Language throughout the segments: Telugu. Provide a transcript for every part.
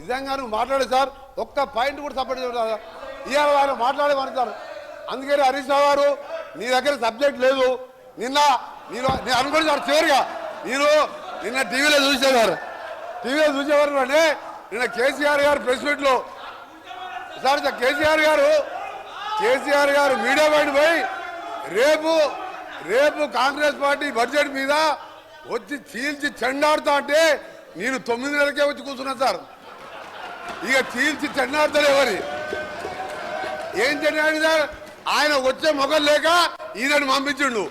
నిజంగా నువ్వు మాట్లాడే సార్. ఒక్క పాయింట్ కూడా సపోర్ట్ చేయలేదు ఇవాళ వాళ్ళు మాట్లాడేవారు సార్. అందుకని హరీష్ రావు గారు నీ దగ్గర సబ్జెక్ట్ లేదు. నిన్న నేను నేను అనుకుని సార్ చివరిగా నేను నిన్న టీవీలో చూసేవారు. టీవీలో చూసేవారు అంటే నిన్న కేసీఆర్ గారు ప్రెస్ మీట్లో సార్ కేసీఆర్ గారు కేసీఆర్ గారు మీడియా బయట పోయి రేపు రేపు కాంగ్రెస్ పార్టీ బడ్జెట్ మీద వచ్చి చీల్చి చెండాడుతా అంటే నేను తొమ్మిది నెలలకే వచ్చి కూర్చున్నాను సార్. ఇక చీల్చి చెండాడుతలేవని ఏం చెన్నాడు సార్? ఆయన వచ్చే మొగలు లేక ఈయనని పంపించిండు.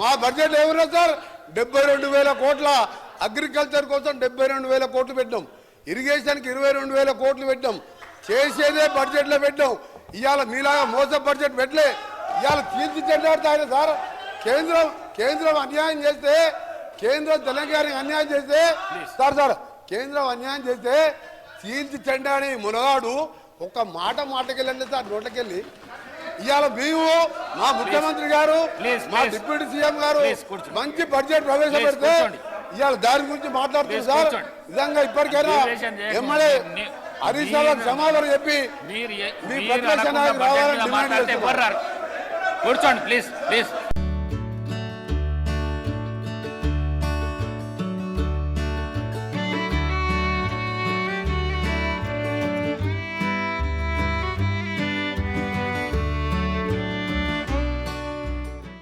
మా బడ్జెట్ ఏమన్నా సార్? డెబ్బై రెండు వేల కోట్ల అగ్రికల్చర్ కోసం డెబ్బై రెండు వేల కోట్లు పెట్టాం ఇరిగేషన్కి ఇరవై రెండు వేల కోట్లు పెట్టాం చేసేదే బడ్జెట్లో పెట్టాం ఇవాళ మీలాగా మోస బడ్జెట్ పెట్టలే. ఇవాళ తీర్చి చెండాడుతా సార్. కేంద్రం కేంద్రం అన్యాయం చేస్తే కేంద్రం తెలంగాణకి అన్యాయం చేస్తే సార్ సార్ కేంద్రం అన్యాయం చేస్తే చీల్చి చెండాని మునగాడు ఒక్క మాట మాటకెళ్ళండి సార్ నోట్లకెళ్ళి ఇవాళ మేము మా ముఖ్యమంత్రి గారు మా. డిప్యూటీ సీఎం గారు. మంచి బడ్జెట్ ప్రవేశపెడితే. ఇవాళ దాని గురించి Please, సార్. నిజంగా ఇప్పటికైనా. ఎమ్మెల్యే హరీష్ రావు క్షమాపణ చెప్పి మీ ప్రతిపక్ష బడ్జెట్ రావాలని డిమాండ్ మాట్లాడితే చేస్తున్నాం. ఎవరు రారు కూర్చోండి ప్లీజ్ ప్లీజ్